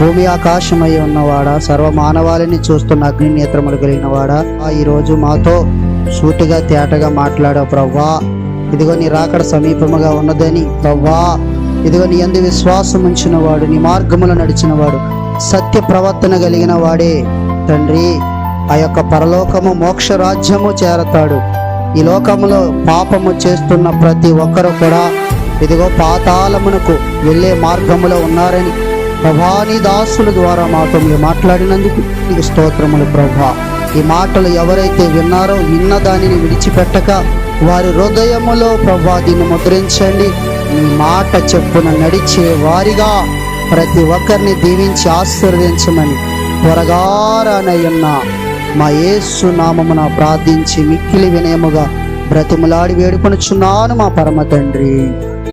భూమి ఆకాశమై ఉన్నవాడా? సర్వ మానవాళిని చూస్తున్న అగ్ని నేత్రములు కలిగిన వాడా ఈ రోజు మాతో సూటిగా తేటగా మాట్లాడావు ప్రవ్వా. ఇదిగో నీ రాకడ సమీపముగా ఉన్నదని ప్రవ్వా. ఇదిగో నీ అందు విశ్వాసం ఉంచిన వాడు నీ మార్గములో నడిచిన వాడు సత్య ప్రవర్తన కలిగిన వాడే తండ్రి. ఆ యొక్క పరలోకము మోక్ష రాజ్యము చేరతాడు. ఈ లోకములో పాపము చేస్తున్న ప్రతి ఒక్కరు కూడా ఇదిగో పాతాళమునకు వెళ్ళే మార్గములో ఉన్నారని ప్రభాని దాసుల ద్వారా మాతో మీరు మాట్లాడినందుకు నీకు స్తోత్రములు ప్రభా. ఈ మాటలు ఎవరైతే విన్నారో విన్న దానిని విడిచిపెట్టక వారి హృదయములో ప్రభా దీన్ని ముద్రించండి. మీ మాట చెప్పున నడిచే వారిగా ప్రతి ఒక్కరిని దీవించి ఆశీర్వదించమని త్వరగారానయ్యన్న మా యేసు నామమున ప్రార్థించి మిక్కిలి వినయముగా బ్రతిములాడి వేడుకొనుచున్నాను మా పరమ తండ్రి.